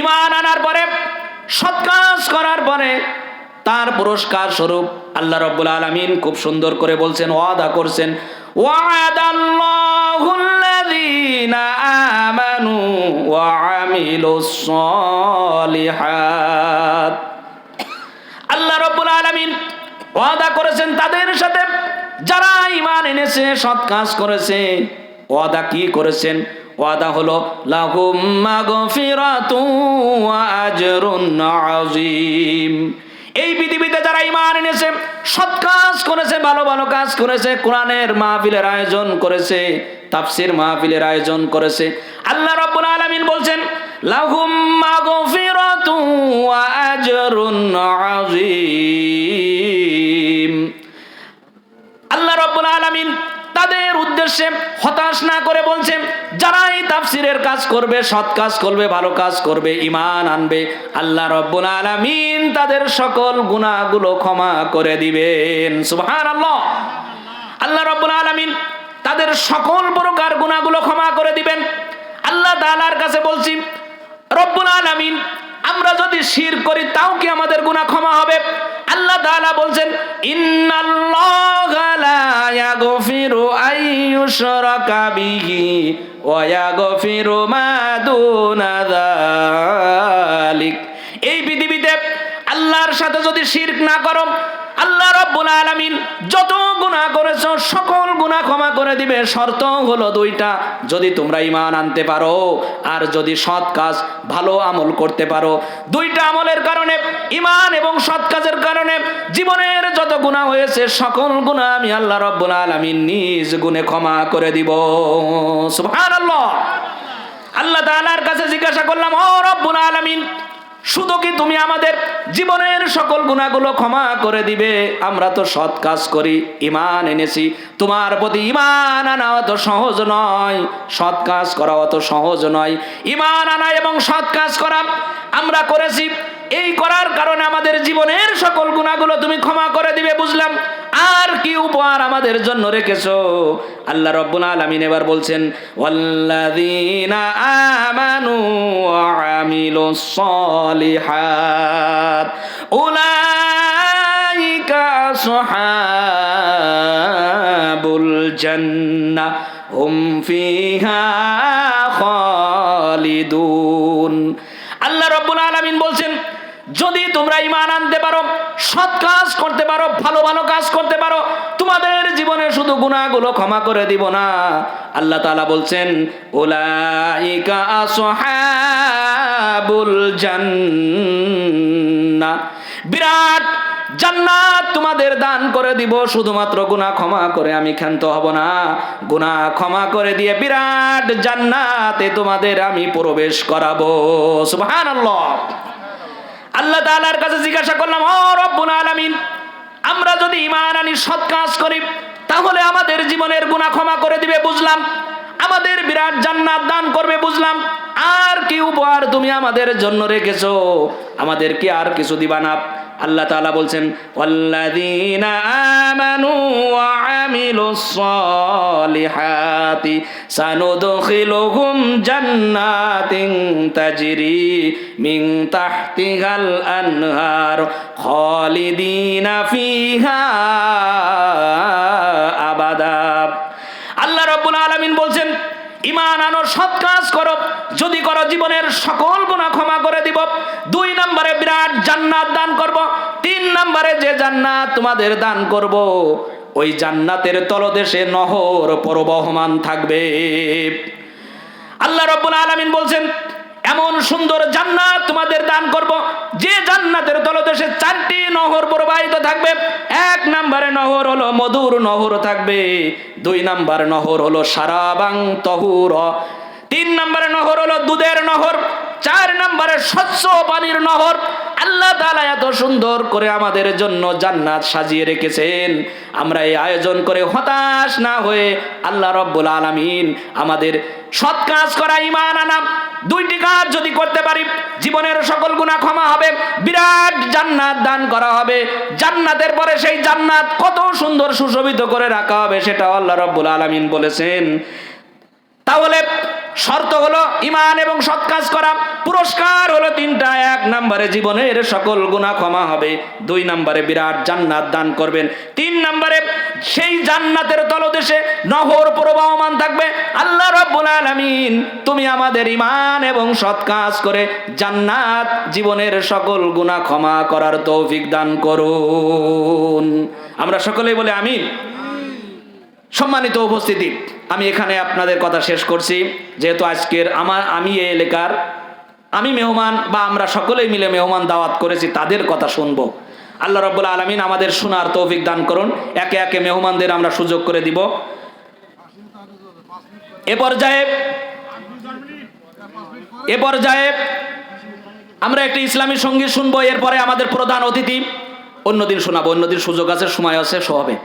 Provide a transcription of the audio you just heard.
ইমান আনার পরে, সৎ কাজ করার পরে তার পুরস্কার স্বরূপ আল্লাহ রব্বুল আলমিন খুব সুন্দর করে বলছেন, ওয়াদা করছেন আল্লাহ রব্বুল আলামিন ওয়াদা করেছেন তাদের সাথে, যারা ইমান এনেছে, সৎ কাজ করেছে, ওয়াদা কি করেছেন? ওয়াদা হলো, লাহুম এই পৃথিবীতে যারা ঈমান এনেছে, সৎ কাজ করেছে, ভালো ভালো কাজ করেছে, কোরআনের মাহফিলের আয়োজন করেছে, তাফসির মাহফিলের আয়োজন করেছে, আল্লাহ রাব্বুল আলামিন বলছেন, লাহুম মাগফিরাতু ওয়া আজরুন আযীম। আল্লাহ রাব্বুল আলামিন তাদের উদ্দেশ্যে হতাশ না করে বলছেন, যারা তাফসিরের কাজ করবে, সৎ কাজ করবে, ভালো কাজ করবে ইমান আনবে। আল্লাহ রব্বুল আলামিন তাদের সকল গুনাহগুলো ক্ষমা করে দিবেন। সুবহানাল্লাহ। আল্লাহ রব্বুল আলামিন তাদের সকল প্রকার গুনাহগুলো ক্ষমা করে দিবেন। আল্লাহ তাআলার কাছে বলছি, রব্বুল আলামিন, আমরা যদি শির করি, তাও কি আমাদের গুনাহ ক্ষমা হবে? আল্লাহ তাআলা বলছেন, ইন্নাল্লাহা ইয়াগফিরু আইয়ুশরাকা বিহি ওয়া ইয়াগফিরু মা দুনা যালিক এই পৃথিবীতে আল্লাহর সাথে যদি শিরক না করো, আল্লাহ রব্বুল আলামিন যত গুনাহ করেছ, সকল গুনাহ ক্ষমা করে দিবে। শর্ত হলো দুইটা, যদি তোমরা ঈমান আনতে পারো আর যদি সৎ কাজ, ভালো আমল করতে পারো। দুইটা আমলের কারণে, ঈমান এবং সৎ কাজের কারণে জীবনের গুনাহ হয়েছে, সকল গুণা আমি আল্লাহ রব্বুল আলামিন নিজ গুণে ক্ষমা করে দিব। সুবহানাল্লাহ। আল্লাহ তাআলার কাছে জিজ্ঞাসা করলাম, ও রব্বুল আলামিন, শুধু কি তুমি আমাদের জীবনের সকল গুণাগুলো ক্ষমা করে দিবে? আমরা তো সৎ কাজ করি ইমান এনেছি। তোমার প্রতি ইমান আনা অত সহজ নয়, সৎ কাজ করা অত সহজ নয়। ইমান আনা এবং সৎ কাজ করা আমরা করেছি এই করার কারণে আমাদের জীবনের সকল গুণাগুলো তুমি ক্ষমা করে দিবে, বুঝলাম। আর কি উপহার আমাদের জন্য রেখেছো? আল্লাহ রব্বুল আলামিন এবার বলছেন, ওয়াল্লাযীনা আমানু ওয়া আমিলুস সালিহাত, উলাইকা আসহাবুল জান্নাহ হুম ফিহা খালিদুন। আল্লাহ রব্বুল আলমিন বলছেন, যদি তোমরা ইমান আনতে পারো, সৎ কাজ করতে পারো, ভালো ভালো কাজ করতে পারো, তোমাদের জীবনে শুধু গুণাগুলো ক্ষমা করে দিব না। আল্লাহ তালা বলছেন ওলাইকা আসহাবুল জান্নাহ। বিরাট জান্নাত তোমাদের দান করে দিব, শুধুমাত্র গুনাহ ক্ষমা করে আমি ক্ষান্ত হব না। গুনাহ ক্ষমা করে দিয়ে বিরাট জান্নাতে তোমাদের আমি প্রবেশ করাবো। সুবহানাল্লাহ। আল্লাহ তাআলার কাছে জিজ্ঞাসা করলাম, ও রব্বুল আলামিন, আমরা যদি ঈমান আনি, সৎ কাজ করি, তাহলে আমাদের জীবনের গুনাহ ক্ষমা করে দিবে, বুঝলাম। আমাদের বিরাট জান্নাত দান করবে, বুঝলাম। আর কি উপহার তুমি আমাদের জন্য রেখেছো? আমাদের কি আর কিছু দিবা না? আল্লাহ তাআলা বলছেন আমানু মিন ফিহা আল্লাহ রাব্বুল আলামিন বলছেন ইমান আনো সৎ কাজ করো। যদি করো জীবনের সকল গুণা ক্ষমা করে দিব। দুই নম্বরে বিরাট জান্নাত দান করব। জান্নাত তোমাদের দান করব। ওই জান্নাতের তলদেশে নহর প্রবহমান থাকবে। আল্লাহ রব্বুল আলামিন বলছেন, এমন সুন্দর জান্নাত তোমাদের দান করব, যে জান্নাতের তলদেশে চারটি নহর প্রবাহিত থাকবে। এক নম্বরে নহর হলো মধুর নহর থাকবে, দুই নম্বর নহর হলো সারাবাং তহুর। তিন নম্বরে নহর হলো দুধের নহর চার নম্বরে স্বচ্ছ পানির নহর আল্লাহ তালা এত সুন্দর করে আমাদের জন্য জান্নাত সাজিয়ে রেখেছেন। আমরা এই আয়োজন করে হতাশ না হয়ে আল্লাহ রব্বুল আলামিন আমাদের সৎ কাজ করা ইমান আনাম দুইটি কাজ যদি করতে পারি, জীবনের সকল গুনাহ ক্ষমা হবে, বিরাট জান্নাত দান করা হবে। জান্নাতের পরে সেই জান্নাত কত সুন্দর সুশোভিত করে রাখা হবে সেটা আল্লাহ রব্বুল আলামিন বলেছেন। তাহলে শর্ত হলো ইমান এবং সৎ কাজ করা। পুরস্কার হলো তিনটা, এক নম্বরে জীবনের সকল গুনাহ ক্ষমা হবে। দুই নম্বরে বিরাট জান্নাত দান করবেন। তিন নম্বরে সেই জান্নাতের তলদেশে নহর প্রবাহমান থাকবে। আল্লাহ রাব্বুল আলামিন, তুমি আমাদের ইমান এবং সৎ কাজ করে জান্নাত জীবনের সকল গুনাহ ক্ষমা করার তৌফিক দান করুন। আমরা সকলেই বলে আমিন। সম্মানিত উপস্থিতি, আমি এখানে আপনাদের কথা শেষ করছি। যেহেতু আজকের আমার, আমি এই এলাকার, আমি মেহমান বা আমরা সকলেই মিলে মেহমান দাওয়াত করেছি, তাদের কথা শুনব। আল্লাহ রব্বুল আলমিন আমাদের শোনার তৌফিক দান করুন। একে একে মেহমানদের আমরা সুযোগ করে দিব। এ পর্যায়ে এ পর্যায়ে আমরা একটি ইসলামী সংগীত শুনব। এরপরে আমাদের প্রধান অতিথি, অন্যদিন শোনাবো। অন্যদিন সুযোগ আছে, সময় আছে, সব হবে।